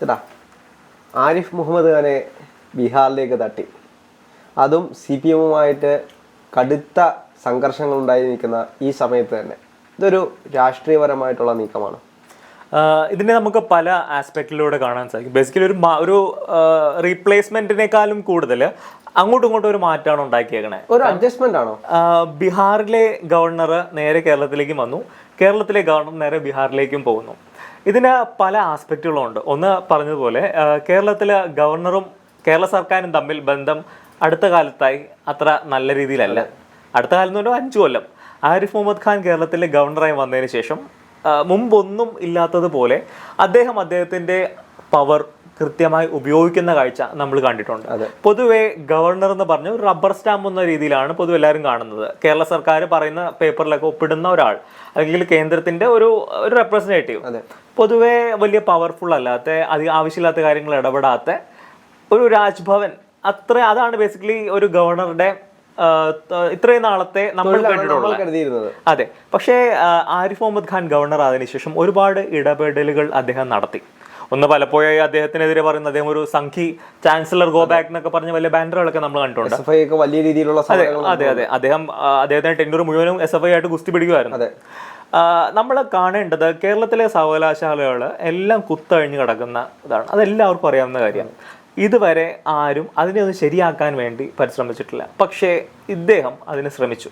ചേട്ടാ ആരിഫ് മുഹമ്മദ് ഖാനെ ബീഹാറിലേക്ക് തട്ടി. അതും സി പി എമ്മുമായിട്ട് കടുത്ത സംഘർഷങ്ങൾ ഉണ്ടായി നിൽക്കുന്ന ഈ സമയത്ത് തന്നെ. ഇതൊരു രാഷ്ട്രീയപരമായിട്ടുള്ള നീക്കമാണ്. ഇതിനെ നമുക്ക് പല ആസ്പെക്റ്റിലൂടെ കാണാൻ സാധിക്കും. ബേസിക്കലി ഒരു ഒരു റീപ്ലേസ്മെന്റിനേക്കാളും കൂടുതൽ അങ്ങോട്ടും ഇങ്ങോട്ടും ഒരു മാറ്റമാണ് ഉണ്ടാക്കിയേക്കണേ. ഒരു അഡ്ജസ്റ്റ്മെന്റ് ആണോ? ബീഹാറിലെ ഗവർണർ നേരെ കേരളത്തിലേക്കും വന്നു. കേരളത്തിലെ ഗവർണർ നേരെ ബീഹാറിലേക്കും പോകുന്നു. ഇതിന് പല ആസ്പെക്റ്റുകളും ഉണ്ട് ഒന്ന് പറഞ്ഞതുപോലെ കേരളത്തിലെ ഗവർണറും കേരള സർക്കാരും തമ്മിൽ ബന്ധം അടുത്ത കാലത്തായി അത്ര നല്ല രീതിയിലല്ല. അടുത്ത കാലം എന്ന് പറഞ്ഞാൽ അഞ്ചു കൊല്ലം. ആരിഫ് മുഹമ്മദ് ഖാൻ കേരളത്തിലെ ഗവർണറായി വന്നതിന് ശേഷം മുമ്പൊന്നും ഇല്ലാത്തതുപോലെ അദ്ദേഹം അദ്ദേഹത്തിന്റെ പവർ കൃത്യമായി ഉപയോഗിക്കുന്ന കാഴ്ച നമ്മൾ കണ്ടിട്ടുണ്ട്. പൊതുവെ ഗവർണർ എന്ന് പറഞ്ഞ ഒരു റബ്ബർ സ്റ്റാമ്പ് എന്ന രീതിയിലാണ് പൊതുവെ എല്ലാവരും കാണുന്നത്. കേരള സർക്കാർ പറയുന്ന പേപ്പറിലൊക്കെ ഒപ്പിടുന്ന ഒരാൾ അല്ലെങ്കിൽ കേന്ദ്രത്തിന്റെ ഒരു ഒരു റെപ്രസെന്റേറ്റീവ് പൊതുവെ വലിയ പവർഫുൾ അല്ലാത്ത അധികം ആവശ്യമില്ലാത്ത കാര്യങ്ങൾ ഇടപെടാത്ത ഒരു രാജ്ഭവൻ. അത്ര അതാണ് ബേസിക്കലി ഒരു ഗവർണറുടെ ഇത്രയും നാളത്തെ നമ്മൾ കണ്ടിട്ടുള്ളത്. അതെ. പക്ഷേ ആരിഫ് മുഹമ്മദ് ഖാൻ ഗവർണർ ആയതിനു ശേഷം ഒരുപാട് ഇടപെടലുകൾ അദ്ദേഹം നടത്തി. ഒന്ന് പലപ്പോഴായി അദ്ദേഹത്തിനെതിരെ പറയുന്ന അദ്ദേഹം ഒരു സംഖി ചാൻസലർ ഗോ ബാക്ക് എന്നൊക്കെ പറഞ്ഞ വലിയ ബാനറുകളൊക്കെ നമ്മൾ കണ്ടിട്ടുണ്ട്. വലിയ രീതിയിലുള്ള അതെ അതെ അതെ. അദ്ദേഹം അദ്ദേഹത്തിന് ടെന്നൂർ മുഴുവനും എസ് എഫ് ഐ ആയിട്ട് ഗുസ്തി പിടിക്കുമായിരുന്നു. അതെ. നമ്മൾ കാണേണ്ടത് കേരളത്തിലെ സർവകലാശാലകൾ എല്ലാം കുത്തഴിഞ്ഞ് കിടക്കുന്ന ഇതാണ്. അതെല്ലാവർക്കും അറിയാവുന്ന കാര്യമാണ് ഇതുവരെ ആരും അതിനെ ഒന്ന് ശരിയാക്കാൻ വേണ്ടി പരിശ്രമിച്ചിട്ടില്ല. പക്ഷേ ഇദ്ദേഹം അതിന് ശ്രമിച്ചു.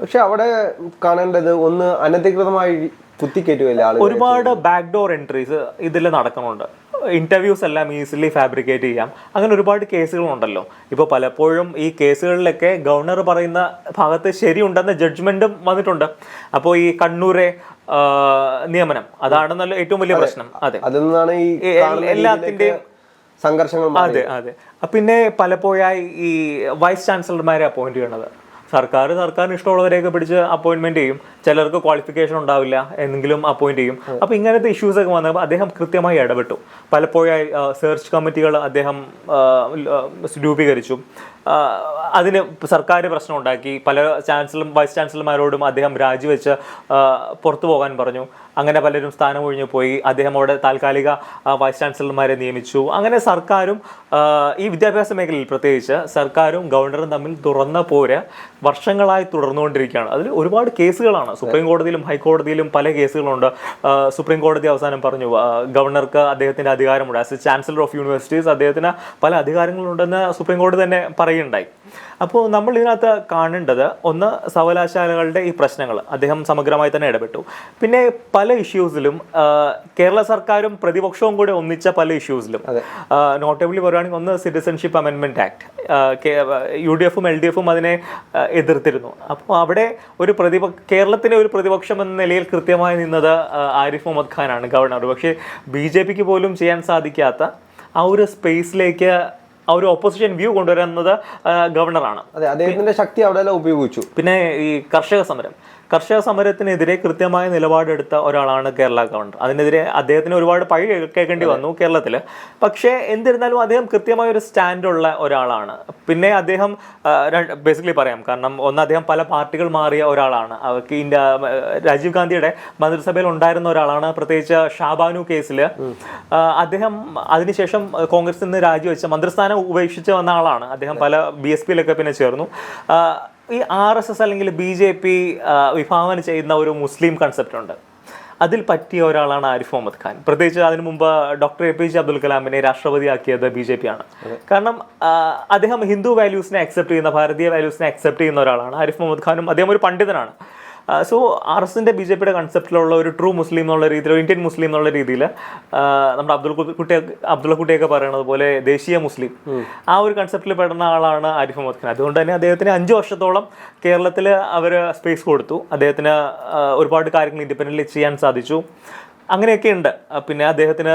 പക്ഷെ അവിടെ കാണേണ്ടത് ഒന്ന് അനധികൃതമായി കുത്തിക്കയറ്റുകയല്ലേ ഒരുപാട് ബാക്ക്ഡോർ എൻട്രീസ് ഇതിൽ നടക്കുന്നുണ്ട്. ഇന്റർവ്യൂസ് എല്ലാം ഈസിലി ഫാബ്രിക്കേറ്റ് ചെയ്യാം. അങ്ങനെ ഒരുപാട് കേസുകളുണ്ടല്ലോ. ഇപ്പോൾ പലപ്പോഴും ഈ കേസുകളിലൊക്കെ ഗവർണർ പറയുന്ന ഭാഗത്ത് ശരിയുണ്ടെന്ന ജഡ്ജ്മെന്റും വന്നിട്ടുണ്ട്. അപ്പോൾ ഈ കണ്ണൂരെ നിയമനം അതാണെന്നല്ലോ ഏറ്റവും വലിയ പ്രശ്നം. അതെ. അതിൽ നിന്നാണ് ഈ എല്ലാത്തിന്റെയും എല്ലാത്തിന്റെയും സംഘർഷങ്ങൾ അതെ അതെ. പിന്നെ പലപ്പോഴായി ഈ വൈസ് ചാൻസലർമാരെ അപ്പോയിന്റ് ചെയ്യണത്. സർക്കാർ സർക്കാരിന് ഇഷ്ടമുള്ളവരെയൊക്കെ പിടിച്ച് അപ്പോയിന്റ്മെന്റ് ചെയ്യും. ചിലർക്ക് ക്വാളിഫിക്കേഷൻ ഉണ്ടാവില്ല എന്തെങ്കിലും അപ്പോയിന്റ് ചെയ്യും. അപ്പൊ ഇങ്ങനത്തെ ഇഷ്യൂസ് ഒക്കെ വന്നപ്പോൾ അദ്ദേഹം കൃത്യമായി ഇടപെട്ടു. പലപ്പോഴായി സെർച്ച് കമ്മിറ്റികൾ അദ്ദേഹം രൂപീകരിച്ചു. അതിന് സർക്കാർ പ്രശ്നം ഉണ്ടാക്കി പല ചാൻസലർ വൈസ് ചാൻസലർമാരോടും അദ്ദേഹം രാജിവെച്ച് പുറത്തു പോകാൻ പറഞ്ഞു. അങ്ങനെ പലരും സ്ഥാനം ഒഴിഞ്ഞു പോയി. അദ്ദേഹം അവിടെ താൽക്കാലിക വൈസ് ചാൻസലർമാരെ നിയമിച്ചു. അങ്ങനെ സർക്കാരും ഈ വിദ്യാഭ്യാസ മേഖലയിൽ പ്രത്യേകിച്ച് സർക്കാരും ഗവർണറും തമ്മിൽ തുറന്ന പോര് വർഷങ്ങളായി തുടർന്നുകൊണ്ടിരിക്കുകയാണ്. അതിൽ ഒരുപാട് കേസുകളാണ്. സുപ്രീം കോടതിയിലും ഹൈക്കോടതിയിലും പല കേസുകളുണ്ട്. സുപ്രീം കോടതി അവസാനം പറഞ്ഞു ഗവർണർക്ക് അദ്ദേഹത്തിന്റെ അധികാരമുണ്ട്. As a chancellor of universities അദ്ദേഹത്തിന് പല അധികാരങ്ങളുണ്ടെന്ന് സുപ്രീം കോടതി തന്നെ പറയുണ്ടായി അപ്പോൾ നമ്മൾ ഇതിനകത്ത് കാണേണ്ടത് ഒന്ന് സർവകലാശാലകളുടെ ഈ പ്രശ്നങ്ങൾ. അദ്ദേഹം സമഗ്രമായി തന്നെ ഇടപെട്ടു. പിന്നെ പല ഇഷ്യൂസിലും കേരള സർക്കാരും പ്രതിപക്ഷവും കൂടെ ഒന്നിച്ച പല ഇഷ്യൂസിലും നോട്ടബിളി പറയുകയാണെങ്കിൽ ഒന്ന് സിറ്റിസൺഷിപ്പ് അമെൻമെന്റ് ആക്ട് യു ഡി എഫും എൽ ഡി എഫും അതിനെ എതിർത്തിരുന്നു. അപ്പോൾ അവിടെ ഒരു പ്രതിപ കേരളത്തിലെ ഒരു പ്രതിപക്ഷം എന്ന നിലയിൽ കൃത്യമായി നിന്നത് ആരിഫ് മുഹമ്മദ് ഖാനാണ് ഗവർണർ പക്ഷേ ബി ജെ പിക്ക് പോലും ചെയ്യാൻ സാധിക്കാത്ത ആ ഒരു സ്പേസിലേക്ക് ആ ഒരു ഓപ്പോസിഷൻ വ്യൂ കൊണ്ടുവരുന്നത് ഗവർണറാണ് അതെ അദ്ദേഹത്തിന്റെ ശക്തി അവിടെ ഉപയോഗിച്ചു. പിന്നെ ഈ കർഷക സമരം. കർഷക സമരത്തിനെതിരെ കൃത്യമായ നിലപാടെടുത്ത ഒരാളാണ് കേരള ഗവർണർ. അതിനെതിരെ അദ്ദേഹത്തിന് ഒരുപാട് പഴി കേൾക്കേണ്ടി വന്നു കേരളത്തിൽ പക്ഷേ എന്നിരുന്നാലും അദ്ദേഹം കൃത്യമായ ഒരു സ്റ്റാൻഡുള്ള ഒരാളാണ്. പിന്നെ അദ്ദേഹം ബേസിക്കലി പറയാം കാരണം ഒന്ന് അദ്ദേഹം പല പാർട്ടികൾ മാറിയ ഒരാളാണ്. അവർക്ക് ഇന്ത്യ രാജീവ് ഗാന്ധിയുടെ മന്ത്രിസഭയിൽ ഉണ്ടായിരുന്ന ഒരാളാണ്. പ്രത്യേകിച്ച് ഷാബാനു കേസിൽ അദ്ദേഹം അതിനുശേഷം കോൺഗ്രസിൽ നിന്ന് രാജിവെച്ച മന്ത്രിസ്ഥാനം ഉപേക്ഷിച്ച് വന്ന ആളാണ്. അദ്ദേഹം പല ബി എസ് പിയിലൊക്കെ പിന്നെ ചേർന്നു. ഈ ആർ എസ് എസ് അല്ലെങ്കിൽ ബി ജെ പി വിഭാവന ചെയ്യുന്ന ഒരു മുസ്ലിം കൺസെപ്റ്റ് ഉണ്ട്. അതിൽ പറ്റിയ ഒരാളാണ് ആരിഫ് മുഹമ്മദ് ഖാൻ. പ്രത്യേകിച്ച് അതിനു മുമ്പ് doctor A P J Abdul കലാമിനെ രാഷ്ട്രപതിയാക്കിയത് ബി ജെ പി ആണ്. കാരണം അദ്ദേഹം ഹിന്ദു വാല്യൂസിനെ അക്സെപ്റ്റ് ചെയ്യുന്ന ഭാരതീയ വാല്യൂസിനെ അക്സെപ്റ്റ് ചെയ്യുന്ന ഒരാളാണ് ആരിഫ് മുഹമ്മദ് ഖാനും. അദ്ദേഹം ഒരു പണ്ഡിതനാണ്. സോ ആർ എസിന്റെ ബി ജെ പിയുടെ കൺസെപ്റ്റിലുള്ള ഒരു ട്രൂ മുസ്ലിം എന്നുള്ള രീതിയിൽ ഒരു ഇന്ത്യൻ മുസ്ലിം എന്നുള്ള രീതിയിൽ നമ്മുടെ അബ്ദുൾ കുട്ടി അബ്ദുള്ള കുട്ടിയൊക്കെ പറയുന്നത് പോലെ ദേശീയ മുസ്ലിം. ആ ഒരു കൺസെപ്റ്റിൽ പെടുന്ന ആളാണ് ആരിഫ് മുഹമ്മദ് ഖാൻ. അതുകൊണ്ട് തന്നെ അദ്ദേഹത്തിന് അഞ്ച് വർഷത്തോളം കേരളത്തിൽ അവർ സ്പേസ് കൊടുത്തു. അദ്ദേഹത്തിന് ഒരുപാട് കാര്യങ്ങൾ ഇൻഡിപെൻഡന്റ് ചെയ്യാൻ സാധിച്ചു. അങ്ങനെയൊക്കെ ഉണ്ട് പിന്നെ അദ്ദേഹത്തിന്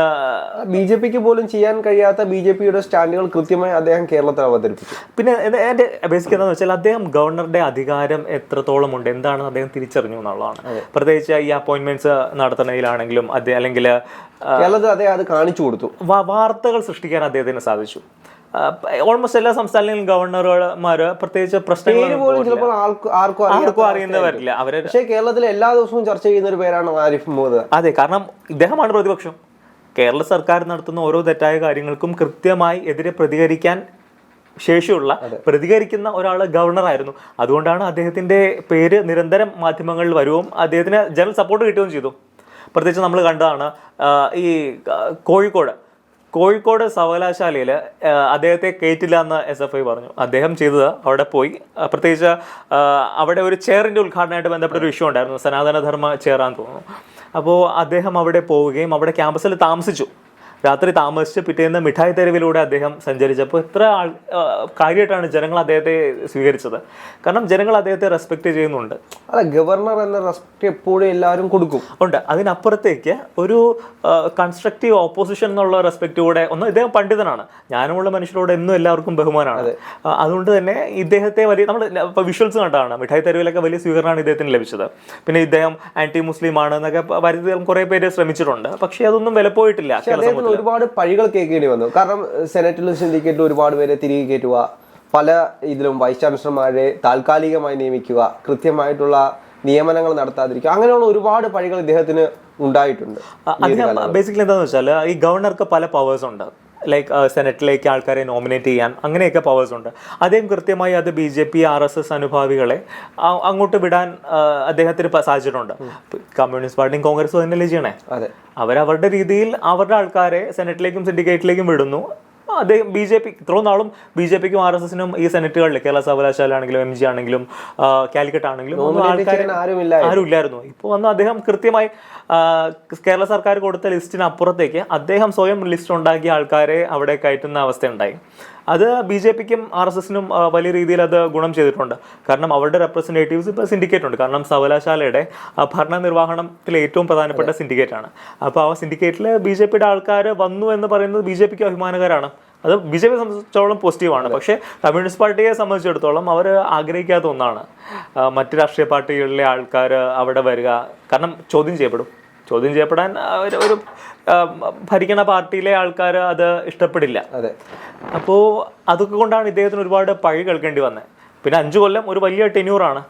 ബി ജെ പിക്ക് പോലും ചെയ്യാൻ കഴിയാത്ത ബി ജെ പിയുടെ സ്റ്റാൻഡുകൾ കൃത്യമായി അദ്ദേഹം കേരളത്തിൽ അവതരിപ്പിച്ചു. പിന്നെ എന്റെ എന്റെ ബേസിക് എന്താണെന്ന് വെച്ചാൽ അദ്ദേഹം ഗവർണറുടെ അധികാരം എത്രത്തോളം ഉണ്ട് എന്താണെന്ന് അദ്ദേഹം തിരിച്ചറിഞ്ഞു എന്നുള്ളതാണ്. പ്രത്യേകിച്ച് ഈ അപ്പോയിന്റ്മെന്റ്സ് നടത്തുന്നതിലാണെങ്കിലും അദ്ദേഹം അല്ലെങ്കിൽ കേരളത്തിൽ അദ്ദേഹം അത് കാണിച്ചു കൊടുത്തു. വാർത്തകൾ സൃഷ്ടിക്കാൻ അദ്ദേഹത്തിന് സാധിച്ചു. ഓൾമോസ്റ്റ് എല്ലാ സംസ്ഥാനങ്ങളിലും ഗവർണർമാര് പ്രത്യേകിച്ച് പ്രശ്നങ്ങൾ ചിലപ്പോൾ ആർക്കും അറിയാത്ത വരില്ല അവരെ പക്ഷേ കേരളത്തിൽ എല്ലാ ദിവസവും ചർച്ച ചെയ്യുന്ന ഒരു പേരാണ് ആരിഫ് മുഹമ്മദ്. അതെ കാരണം ഇദ്ദേഹമാണ് പ്രതിപക്ഷം. കേരള സർക്കാർ നടത്തുന്ന ഓരോ തെറ്റായ കാര്യങ്ങൾക്കും കൃത്യമായി എതിരെ പ്രതികരിക്കാൻ ശേഷിയുള്ള പ്രതികരിക്കുന്ന ഒരാൾ ഗവർണറായിരുന്നു. അതുകൊണ്ടാണ് അദ്ദേഹത്തിന്റെ പേര് നിരന്തരം മാധ്യമങ്ങളിൽ വരുവും അദ്ദേഹത്തിന് ജനറൽ സപ്പോർട്ട് കിട്ടുകയും ചെയ്തു. പ്രത്യേകിച്ച് നമ്മൾ കണ്ടതാണ് ഈ കോഴിക്കോട്. കോഴിക്കോട് സർവകലാശാലയിൽ അദ്ദേഹത്തെ കയറ്റില്ല എന്ന് എസ് എഫ് ഐ പറഞ്ഞു. അദ്ദേഹം ചെയ്തത് അവിടെ പോയി. പ്രത്യേകിച്ച് അവിടെ ഒരു ചെയറിന്റെ ഉദ്ഘാടനമായിട്ട് ബന്ധപ്പെട്ട ഒരു ഇഷ്യൂ ഉണ്ടായിരുന്നു. സനാതനധർമ്മ ചെയറാന്ന് തോന്നുന്നു. അപ്പോൾ അദ്ദേഹം അവിടെ പോവുകയും അവിടെ ക്യാമ്പസിൽ താമസിച്ചു. രാത്രി താമസിച്ച് പിറ്റേന്ന് മിഠായി തെരുവിലൂടെ അദ്ദേഹം സഞ്ചരിച്ചപ്പോൾ ഇത്ര ആൾ കാര്യമായിട്ടാണ് ജനങ്ങൾ അദ്ദേഹത്തെ സ്വീകരിച്ചത്. കാരണം ജനങ്ങൾ അദ്ദേഹത്തെ റെസ്പെക്ട് ചെയ്യുന്നുണ്ട്. അല്ല ഗവർണർ എന്ന റെസ്പെക്ട് എപ്പോഴും എല്ലാവരും കൊടുക്കും. ഉണ്ട്. അതിനപ്പുറത്തേക്ക് ഒരു കൺസ്ട്രക്റ്റീവ് ഓപ്പോസിഷൻ എന്നുള്ള റെസ്പെക്ട് കൂടെ ഒന്ന് ഇദ്ദേഹം പണ്ഡിതനാണ്. ജ്ഞാനമുള്ള മനുഷ്യരോട് എന്നും എല്ലാവർക്കും ബഹുമാനമാണ്. അതുകൊണ്ട് തന്നെ ഇദ്ദേഹത്തെ വലിയ നമ്മൾ ഇപ്പോൾ വിഷ്വൽസ് കണ്ടാണ്. മിഠായി തെരുവിലൊക്കെ വലിയ സ്വീകരണമാണ് ഇദ്ദേഹത്തിന് ലഭിച്ചത്. പിന്നെ ഇദ്ദേഹം ആന്റി മുസ്ലിം ആണ് എന്നൊക്കെ വരുത്തി കുറെ പേര് ശ്രമിച്ചിട്ടുണ്ട്. പക്ഷേ അതൊന്നും വിലപ്പോയിട്ടില്ല കേരള ഒരുപാട് പഴികൾ കേൾക്കേണ്ടി വന്നു. കാരണം സെനറ്റിലും സിൻഡിക്കേറ്റിലും ഒരുപാട് പേരെ തിരികെ കയറ്റുക പല ഇതിലും വൈസ് ചാൻസലർമാരെ താൽക്കാലികമായി നിയമിക്കുക കൃത്യമായിട്ടുള്ള നിയമനങ്ങൾ നടത്താതിരിക്കുക അങ്ങനെയുള്ള ഒരുപാട് പഴികൾ ഇദ്ദേഹത്തിന് ഉണ്ടായിട്ടുണ്ട് ബേസിക്കലി എന്താണെന്ന് വെച്ചാൽ ഈ ഗവർണർക്ക് പല പവേഴ്സ് ഉണ്ട്. ലൈക്ക് സെനറ്റിലേക്ക് ആൾക്കാരെ നോമിനേറ്റ് ചെയ്യാൻ അങ്ങനെയൊക്കെ പവേഴ്സ് ഉണ്ട്. അദ്ദേഹം കൃത്യമായി അത് B J P R S S അനുഭാവികളെ അങ്ങോട്ട് വിടാൻ അദ്ദേഹത്തിന് സാധിച്ചിട്ടുണ്ട് കമ്മ്യൂണിസ്റ്റ് പാർട്ടിയും കോൺഗ്രസും തന്നെയല്ലേ ചെയ്യണേ? അതെ. അവരവരുടെ രീതിയിൽ അവരുടെ ആൾക്കാരെ സെനറ്റിലേക്കും സിൻഡിക്കേറ്റിലേക്കും വിടുന്നു. അദ്ദേഹം ബി ജെ പി ഇത്രയും നാളും ബി ജെ പിക്കും ആർ എസ് എസിനും ഈ സെനറ്റുകളിൽ കേരള സർവകലാശാല ആണെങ്കിലും എം ജി ആണെങ്കിലും കാലിക്കറ്റ് ആണെങ്കിലും ആരും ഇല്ലായിരുന്നു ഇപ്പോൾ വന്ന് അദ്ദേഹം കൃത്യമായി കേരള സർക്കാർ കൊടുത്ത ലിസ്റ്റിന് അപ്പുറത്തേക്ക് അദ്ദേഹം സ്വയം ലിസ്റ്റ് ഉണ്ടാക്കിയ ആൾക്കാരെ അവിടെ കയറ്റുന്ന അവസ്ഥ ഉണ്ടായി അത് ബി ജെ പിക്കും ആർ എസ് എസിനും വലിയ രീതിയിൽ അത് ഗുണം ചെയ്തിട്ടുണ്ട്. കാരണം അവരുടെ റെപ്രസെന്റേറ്റീവ്സ് ഇപ്പോൾ സിൻഡിക്കേറ്റ് ഉണ്ട്. കാരണം സർവകലാശാലയുടെ ഭരണനിർവഹണത്തിൽ ഭരണ നിർവഹണത്തിൽ ഏറ്റവും പ്രധാനപ്പെട്ട സിൻഡിക്കേറ്റാണ് ആണ്. അപ്പോൾ ആ സിൻഡിക്കേറ്റിൽ ബി ജെ പിയുടെ ആൾക്കാർ വന്നു എന്ന് പറയുന്നത് ബി ജെ പിക്ക് അഭിമാനകരമാണ് അത് ബി ജെ പിയെ സംബന്ധിച്ചിടത്തോളം പോസിറ്റീവാണ് പക്ഷേ കമ്മ്യൂണിസ്റ്റ് പാർട്ടിയെ സംബന്ധിച്ചിടത്തോളം അവർ ആഗ്രഹിക്കാത്ത ഒന്നാണ്. മറ്റ് രാഷ്ട്രീയ പാർട്ടികളിലെ ആൾക്കാർ അവിടെ വരിക. കാരണം ചോദ്യം ചെയ്യപ്പെടും. ചോദ്യം ചെയ്യപ്പെടാൻ ഒരു ഒരു ഭരിക്കുന്ന പാർട്ടിയിലെ ആൾക്കാർ അത് ഇഷ്ടപ്പെടില്ല. അതെ. അപ്പോൾ അതൊക്കെ കൊണ്ടാണ് ഇദ്ദേഹത്തിന് ഒരുപാട് പഴി കേൾക്കേണ്ടി വന്നത് പിന്നെ അഞ്ചു കൊല്ലം ഒരു വലിയ ടെന്യൂറാണ്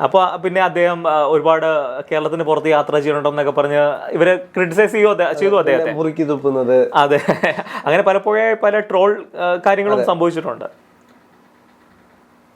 അപ്പോൾ പിന്നെ അദ്ദേഹം ഒരുപാട് കേരളത്തിന് പുറത്ത് യാത്ര ചെയ്യണമെന്നൊക്കെ പറഞ്ഞ് ഇവരെ ക്രിട്ടിസൈസ് ചെയ്യോ ചെയ്തു അദ്ദേഹത്തെ? മുറുക്കി തുപ്പുന്നത്. അതെ. അങ്ങനെ പലപ്പോഴായി പല ട്രോൾ കാര്യങ്ങളും സംഭവിച്ചിട്ടുണ്ട്.